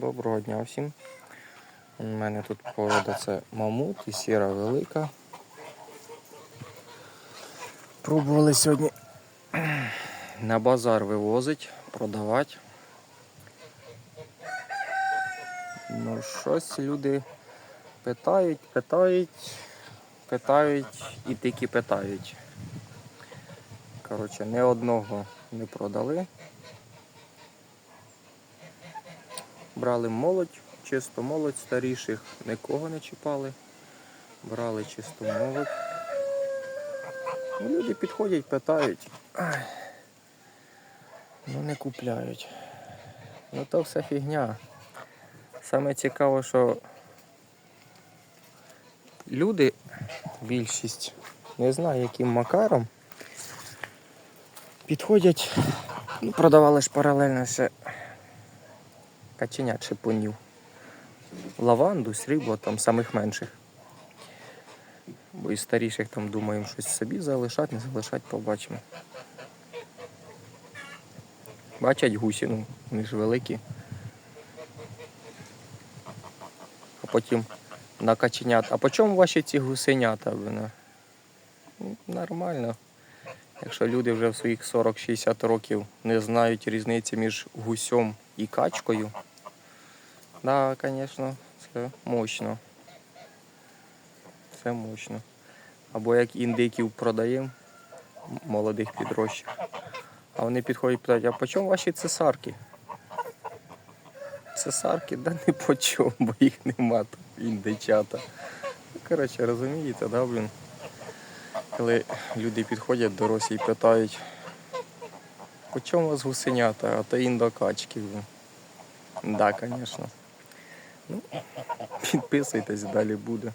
Доброго дня всім. У мене тут порода це мамут і сіра велика. Пробували сьогодні на базар вивозить, продавати. Ну, щось люди питають, питають, питають і тільки питають. Коротше, ні одного не продали. Брали молодь, чисто молодь старіших, нікого не чіпали. Брали чисто молодь. Ну, люди підходять, питають. Ну не купляють. Ну то все фігня. Саме цікаво, що люди, більшість, не знаю яким макаром, підходять, ну, продавали ж паралельно ще каченят шипунів. Лаванду, срібло, там самих менших. Бо із старіших там думаємо щось собі залишати, не залишати, побачимо. Бачать гусі, ну, вони ж великі. А потім на каченят. А по чому ваші ці гусенята? Ну, Нормально. Якщо люди вже в своїх 40-60 років не знають різниці між гусьом і качкою, да, звісно, це мощно. Це мощно. Або як індиків продаємо, молодих підрощів. А вони підходять і питають, а по чому ваші цесарки? Цесарки, да не по чому, бо їх нема там індичата. Ну, Коротше, розумієте, да, блін? Коли люди підходять дорослі і питають, по чому у вас гусенята, а то індокачки. блін». Да, звісно. Підписуйтесь, далі буде.